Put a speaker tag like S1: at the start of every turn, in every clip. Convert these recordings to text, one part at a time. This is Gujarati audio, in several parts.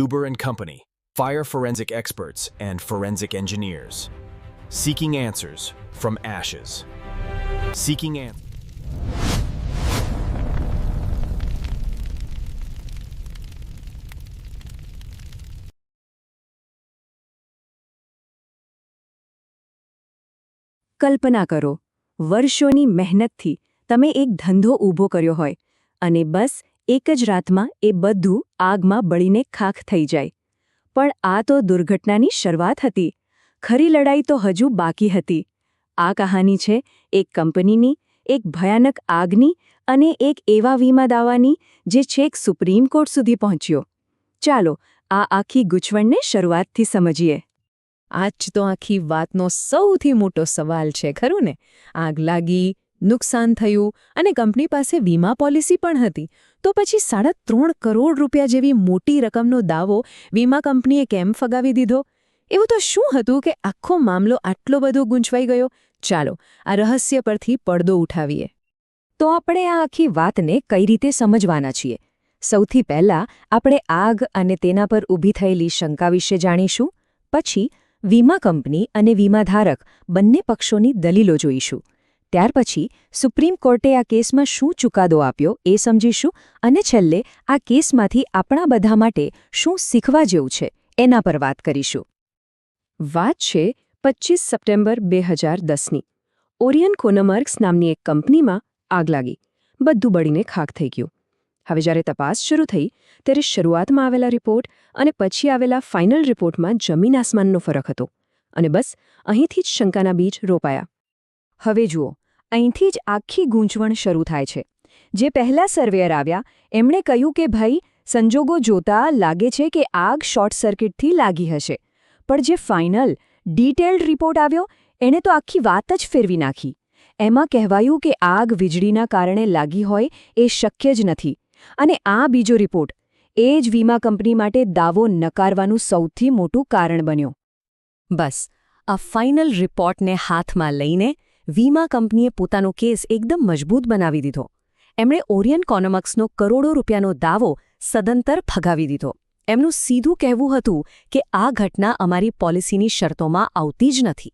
S1: Zuber and Company, fire forensic experts and forensic engineers. Seeking answers from ashes. Seeking answers.
S2: કલ્પના કરો વર્ષોની મહેનતથી તમે એક ધંધો ઊભો કર્યો હોય અને બસ એક જ રાતમાં એ બધું આગમાં બળીને ખાખ થઈ જાય. પણ આ તો દુર્ઘટનાની શરૂઆત હતી. ખરી લડાઈ તો હજુ બાકી હતી. આ કહાની છે એક કંપનીની, એક ભયાનક આગની અને એક એવા વીમા દાવાની જે છેક સુપ્રીમ કોર્ટ સુધી પહોંચ્યો. ચાલો, આ આખી ગૂંચવણને શરૂઆતથી સમજીએ.
S3: આજ તો આખી વાતનો સૌથી મોટો સવાલ છે, ખરું ને? આગ લાગી નુકસાન થયું અને કંપની પાસે વીમા પોલિસી પણ હતી. તો પછી સાડા ત્રણ કરોડ રૂપિયા જેવી મોટી રકમનો દાવો વીમા કંપનીએ કેમ ફગાવી દીધો? એવું તો શું હતું કે આખો મામલો આટલો બધો ગૂંચવાઈ ગયો? ચાલો, આ રહસ્ય પરથી પડદો ઉઠાવીએ.
S2: તો આપણે આ આખી વાતને કઈ રીતે સમજવાના છીએ? સૌથી પહેલા આપણે આગ અને તેના પર ઊભી થયેલી શંકા વિશે જાણીશું, પછી વીમા કંપની અને વીમાધારક બંને પક્ષોની દલીલો જોઈશું. ત્યાર પછી સુપ્રીમ કોર્ટે આ કેસમાં શું ચુકાદો આપ્યો એ સમજીશું અને છેલ્લે આ કેસમાંથી આપણા બધા માટે શું શીખવા જેવું છે એના પર વાત કરીશું. વાત છે પચીસ સપ્ટેમ્બર બે હજાર દસની. ઓરિયન કોનમર્ક્સ નામની એક કંપનીમાં આગ લાગી. બધું બળીને ખાક થઈ ગયું. હવે જ્યારે તપાસ શરૂ થઈ, ત્યારે શરૂઆતમાં આવેલા રિપોર્ટ અને પછી આવેલા ફાઇનલ રિપોર્ટમાં જમીન આસમાનનો ફરક હતો. અને બસ અહીંથી જ શંકાના બીજ રોપાયા. હવે જુઓ અહીંથી જ આખી ગૂંચવણ શરૂ થાય છે. જે પહેલા સર્વેયર આવ્યા, એમણે કહ્યું કે ભાઈ, સંજોગો જોતા લાગે છે કે આગ શોર્ટ સર્કિટથી લાગી હશે. પણ જે ફાઇનલ ડિટેલ્ડ રિપોર્ટ આવ્યો, એણે તો આખી વાત જ ફેરવી નાખી. એમાં કહેવાયું કે આગ વીજળીના કારણે લાગી હોય એ શક્ય જ નથી. અને આ બીજો રિપોર્ટ, એ જ વીમા કંપની માટે દાવો નકારવાનું સૌથી મોટું કારણ બન્યો. બસ, આ ફાઇનલ રિપોર્ટને હાથમાં લઈને વીમા કંપનીએ પોતાનો કેસ એકદમ મજબૂત બનાવી દીધો. એમણે ઓરિયન કોનોમક્સનો કરોડો રૂપિયાનો દાવો સદંતર ફગાવી દીધો. એમનું સીધું કહેવું હતું કે આ ઘટના અમારી પોલિસીની શરતોમાં આવતી જ નથી.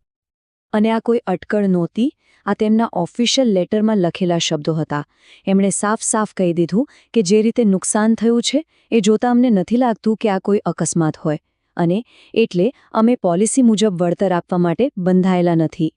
S2: અને આ કોઈ અટકળ નહોતી, આ તેમના ઓફિશિયલ લેટરમાં લખેલા શબ્દો હતા. એમણે સાફ સાફ કહી દીધું કે જે રીતે નુકસાન થયું છે, એ જોતા અમને નથી લાગતું કે આ કોઈ અકસ્માત હોય. અને એટલે અમે પોલિસી મુજબ વળતર આપવા માટે બંધાયેલા નથી.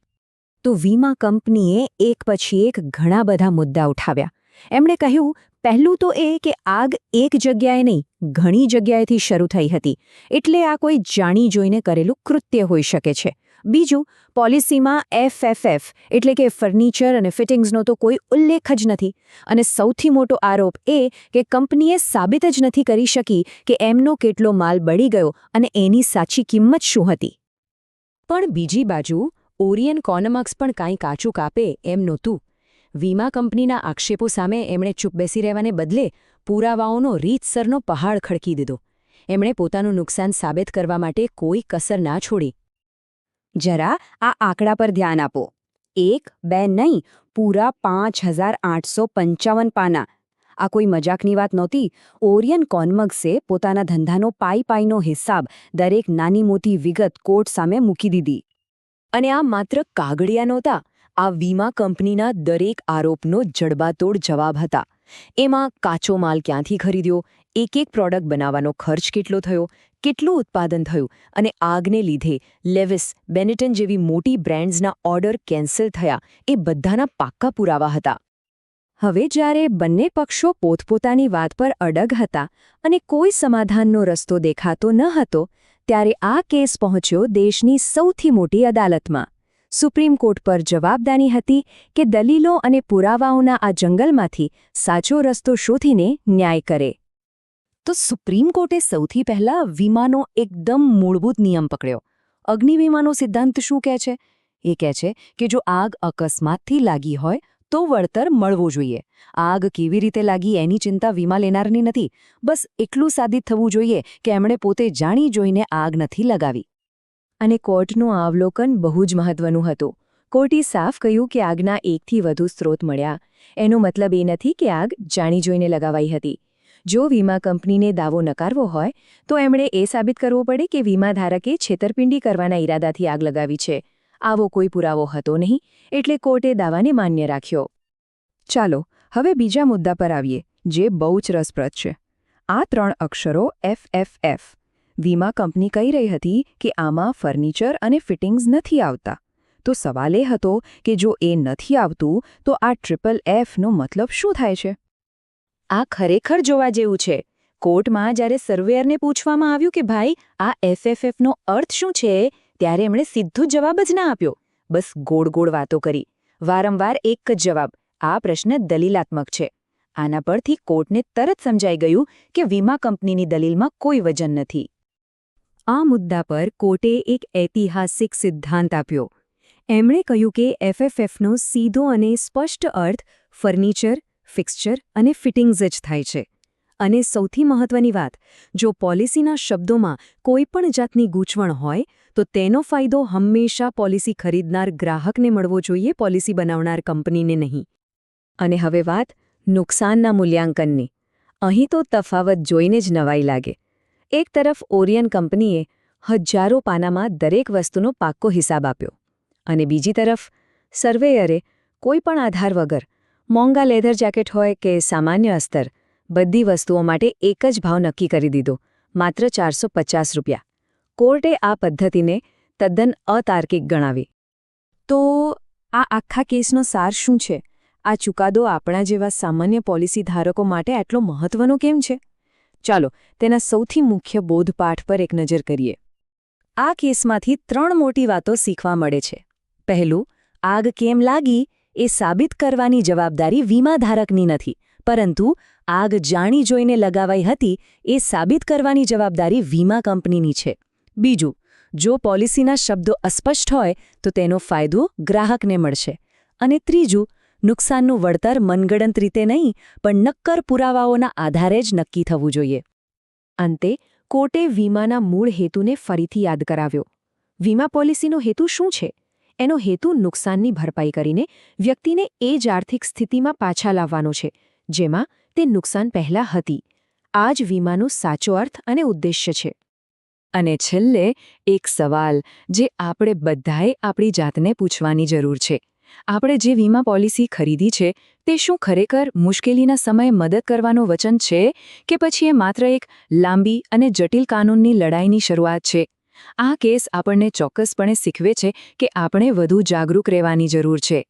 S2: તો વીમા કંપનીએ એક પછી એક ઘણા બધા મુદ્દા ઉઠાવ્યા. એમણે કહ્યું, પહેલું તો એ કે આગ એક જગ્યાએ નહીં, ઘણી જગ્યાએથી શરૂ થઈ હતી. એટલે આ કોઈ જાણી જોઈને કરેલું કૃત્ય હોઈ શકે છે. બીજું, પોલિસીમાં એફએફએફ, એટલે કે ફર્નિચર અને ફિટિંગ્સનો તો કોઈ ઉલ્લેખ જ નથી. અને સૌથી મોટો આરોપ એ કે કંપનીએ સાબિત જ નથી કરી શકી કે એમનો કેટલો માલ બળી ગયો અને એની સાચી કિંમત શું હતી. પણ બીજી બાજુ ઓરિયન કોનમક્સ પણ કાંઈ કાચું કાપે એમ નહોતું. વીમા કંપનીના આક્ષેપો સામે એમણે ચૂપ બેસી રહેવાને બદલે પુરાવાઓનો રીતસરનો પહાડ ખડકી દીધો. એમણે પોતાનું નુકસાન સાબિત કરવા માટે કોઈ કસર ના છોડી. જરા આ આંકડા પર ધ્યાન આપો. એક, બે નહીં, પૂરા પાંચ હજાર આઠસો પંચાવન પાના. આ કોઈ મજાકની વાત નહોતી. ઓરિયન કોનમગ્સે પોતાના ધંધાનો પાઈ પાઈનો હિસાબ દરેક નાની મોટી વિગત કોર્ટ સામે મૂકી દીધી. અને આ માત્ર કાગડિયા નહોતા, આ વીમા કંપનીના દરેક આરોપનો જડબાતોડ જવાબ હતા. એમાં કાચો માલ ક્યાંથી ખરીદ્યો એક એક પ્રોડક્ટ બનાવવાનો ખર્ચ કેટલો થયો, કેટલું ઉત્પાદન થયું અને આગને લીધે લેવિસ, બેનેટન જેવી મોટી બ્રાન્ડ્સના ઓર્ડર કેન્સલ થયા, એ બધાના પાક્કા પુરાવા હતા. હવે જ્યારે બંને પક્ષો પોતપોતાની વાત પર અડગ હતા અને કોઈ સમાધાનનો રસ્તો દેખાતો ન હતો ત્યારે આ કેસ પહોંચ્યો દેશની સૌથી મોટી અદાલતમાં. સુપ્રીમ કોર્ટ પર જવાબદારી હતી કે દલીલો અને પુરાવાઓના આ જંગલમાંથી સાચો રસ્તો શોધીને ન્યાય કરે. તો સુપ્રીમ કોર્ટે સૌથી પહેલા વીમાનો એકદમ મૂળભૂત નિયમ પકડ્યો. અગ્નિવીમાનો સિદ્ધાંત શું કહે છે? એ કહે છે કે જો આગ અકસ્માતથી લાગી હોય તો વળતર મળવું જોઈએ. આગ કેવી રીતે લાગી એની ચિંતા વીમા લેનારની નથી. બસ એટલું સાબિત થવું જોઈએ કે એમણે પોતે જાણી જોઈને આગ નથી લગાવી. અને કોર્ટનું આવલોકન બહુ જ મહત્વનું હતું. કોર્ટે સાફ કહ્યું કે આગના એકથી વધુ સ્ત્રોત મળ્યા. એનો મતલબ એ નથી કે આગ જાણી જોઈને લગાવાઈ હતી. જો વીમા કંપનીને દાવો નકારવો હોય, તો એમણે એ સાબિત કરવો પડે કે વીમા ધારકે છેતરપિંડી કરવાના ઈરાદાથી આગ લગાવી છે. આવો કોઈ પુરાવો હતો નહીં, એટલે કોર્ટે દાવાને માન્ય રાખ્યો. ચાલો, હવે બીજા મુદ્દા પર આવીએ, જે બહુ જ રસપ્રદ છે. આ ત્રણ અક્ષરો એફ એફ એફ વીમા કંપની કહી રહી હતી કે આમાં ફર્નિચર અને ફિટિંગ્સ નથી આવતા. તો સવાલ એ હતો કે જો એ નથી આવતું, તો આ ટ્રિપલ એફનો મતલબ શું થાય છે? આ ખરેખર જોવા જેવું છે. કોર્ટમાં જ્યારે સર્વેયરને પૂછવામાં આવ્યું કે ભાઈ, આ એફએફએફનો અર્થ શું છે ત્યારે એમણે સીધો જવાબ જ ના આપ્યો. બસ ગોળ ગોળ વાતો કરી. વારંવાર એક જ જવાબ. આ પ્રશ્ન દલીલાત્મક છે. આના પરથી કોર્ટને તરત સમજાઈ ગયું કે વીમા કંપનીની દલીલમાં કોઈ વજન નથી. આ મુદ્દા પર કોર્ટે એક ઐતિહાસિક સિદ્ધાંત આપ્યો. એમણે કહ્યું કે એફએફએફનો સીધો અને સ્પષ્ટ અર્થ ફર્નિચર, ફિક્સચર અને ફિટિંગ્સ જ થાય છે. અને સૌથી મહત્વની વાત, જો પોલિસીના શબ્દોમાં કોઈ પણ જાતની ગૂંચવણ હોય, તો તેનો ફાયદો હંમેશા પોલિસી ખરીદનાર ગ્રાહકને મળવો જોઈએ, પોલિસી બનાવનાર કંપનીને નહીં. અને હવે વાત નુકસાનના મૂલ્યાંકનની. અહીં તો તફાવત જોઈને જ નવાઈ લાગે. એક તરફ ઓરિયન કંપનીએ હજારો પાનામાં દરેક વસ્તુનો પાક્કો હિસાબ આપ્યો. અને બીજી તરફ, સર્વેયરે કોઈ પણ આધાર વગર મોંઘા લેધર જેકેટ હોય કે સામાન્ય અસ્તર બધી વસ્તુઓ માટે એક જ ભાવ નક્કી કરી દીધો, માત્ર ચારસો રૂપિયા. કોર્ટે આ પદ્ધતિને તદ્દન અતાર્કિક ગણાવી. તો આ આખા કેસનો સાર શું છે? આ ચુકાદો આપણા જેવા સામાન્ય પોલિસી ધારકો માટે આટલો મહત્વનો કેમ છે? ચાલો, તેના સૌથી મુખ્ય બોધપાઠ પર એક નજર કરીએ. આ કેસમાંથી ત્રણ મોટી વાતો શીખવા મળે છે. પહેલું, આગ કેમ લાગી એ સાબિત કરવાની જવાબદારી વીમાધારકની નથી. પરંતુ આગ જાણી જોઈને લગાવાઈ હતી એ સાબિત કરવાની જવાબદારી વીમા કંપનીની છે. બીજું, જો પોલિસીના શબ્દો અસ્પષ્ટ હોય, તો તેનો ફાયદો ગ્રાહકને મળશે. અને ત્રીજું, નુકસાનનું વળતર મનગણંત રીતે નહીં, પણ નક્કર પુરાવાઓના આધારે જ નક્કી થવું જોઈએ. અંતે, કોર્ટે વીમાના મૂળ હેતુને ફરીથી યાદ કરાવ્યો. વીમા પોલિસીનો હેતુ શું છે? એનો હેતુ નુકસાનની ભરપાઈ કરીને વ્યક્તિને એ જ આર્થિક સ્થિતિમાં પાછા લાવવાનો છે. જેમાં તે નુકસાન પહેલાં હતી. આ જ વીમાનો સાચો અર્થ અને ઉદ્દેશ્ય છે. અને છેલ્લે એક સવાલ જે આપણે બધાએ આપણી જાતને પૂછવાની જરૂર છે. આપણે જે વીમા પોલિસી ખરીદી છે, તે શું ખરેખર મુશ્કેલીના સમયે મદદ કરવાનું વચન છે કે પછી એ માત્ર એક લાંબી અને જટિલ કાનૂનની લડાઈની શરૂઆત છે? આ કેસ આપણને ચોક્કસપણે શીખવે છે કે આપણે વધુ જાગરૂક રહેવાની જરૂર છે.